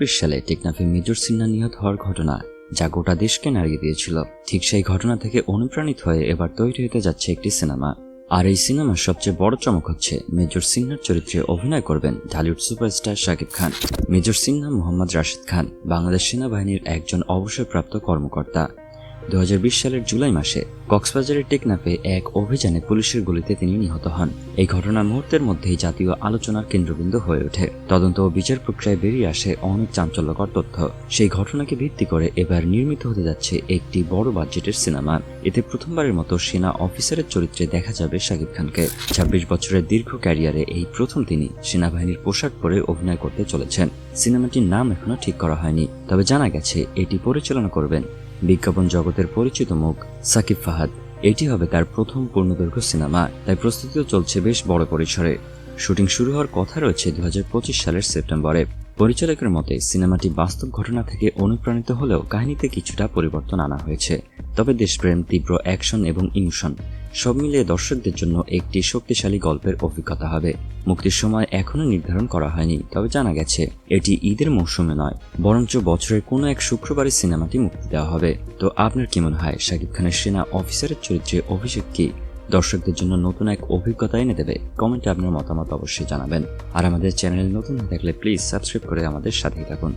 বিশ সালে টেকনাফে মেজর সিনহা নিহত হওয়ার ঘটনা যা গোটা দেশকে নাড়িয়ে দিয়েছিল। ঠিক সেই ঘটনা থেকে অনুপ্রাণিত হয়ে এবার তৈরি হতে যাচ্ছে একটি সিনেমা। আর এই সিনেমার সবচেয়ে বড় চমক হচ্ছে মেজর সিনহার চরিত্রে অভিনয় করবেন ঢালিউড সুপারস্টার শাকিব খান, মেজর সিনহা মোহাম্মদ রাশিদ খান, বাংলাদেশ সেনাবাহিনীর একজন অবসরপ্রাপ্ত কর্মকর্তা। দু হাজার বিশ সালের জুলাই মাসে কক্সবাজারের টেকনাফে এক অভিযানে পুলিশের গুলিতে তিনি নিহত হন। এই ঘটনার মুহূর্তের মধ্যেই জাতীয় আলোচনার কেন্দ্রবিন্দু হয়ে ওঠে। তদন্ত ও বিচার প্রক্রিয়ায় বেরিয়ে আসে অনেক চাঞ্চল্যকর তথ্য। সেই ঘটনাকে ভিত্তি করে এবার নির্মিত হতে যাচ্ছে একটি বড় বাজেটের সিনেমা। এতে প্রথমবারের মতো সেনা অফিসারের চরিত্রে দেখা যাবে শাকিব খানকে। ছাব্বিশ বছরের দীর্ঘ ক্যারিয়ারে এই প্রথম তিনি সেনাবাহিনীর পোশাক পরে অভিনয় করতে চলেছেন। সিনেমাটির নাম এখনও ঠিক করা হয়নি, তবে জানা গেছে এটি পরিচালনা করবেন বিজ্ঞাপন জগতের পরিচিত মুখ সাকিব ফাহাদ। এটি হবে তার প্রথম পূর্ণদৈর্ঘ্য সিনেমা, তাই প্রস্তুতিও চলছে বেশ বড় পরিসরে। শুটিং শুরু হওয়ার কথা রয়েছে দু হাজার পঁচিশ সালের সেপ্টেম্বরে। পরিচালকের মতে, সিনেমাটি বাস্তব ঘটনা থেকে অনুপ্রাণিত হলেও কাহিনীতে কিছুটা পরিবর্তন আনা হয়েছে। তবে দেশপ্রেম, তীব্র অ্যাকশন এবং ইমোশন সব মিলিয়ে দর্শকদের জন্য একটি শক্তিশালী গল্পের অভিজ্ঞতা হবে। মুক্তির সময় এখনও নির্ধারণ করা হয়নি, তবে জানা গেছে, এটি ঈদের মৌসুমে নয়, বরঞ্চ বছরের কোনো এক শুক্রবারে সিনেমাটি মুক্তি দেওয়া হবে। তো আপনার কি মনে হয়, শাকিব খানের সেনা অফিসারের চরিত্রে অভিষেক কি দর্শকদের জন্য নতুন এক অভিজ্ঞতা এনে দেবে? কমেন্টে আপনার মতামত অবশ্যই জানাবেন। আর আমাদের চ্যানেলে নতুন হয়ে থাকলে প্লিজ সাবস্ক্রাইব করে আমাদের সাথেই থাকুন।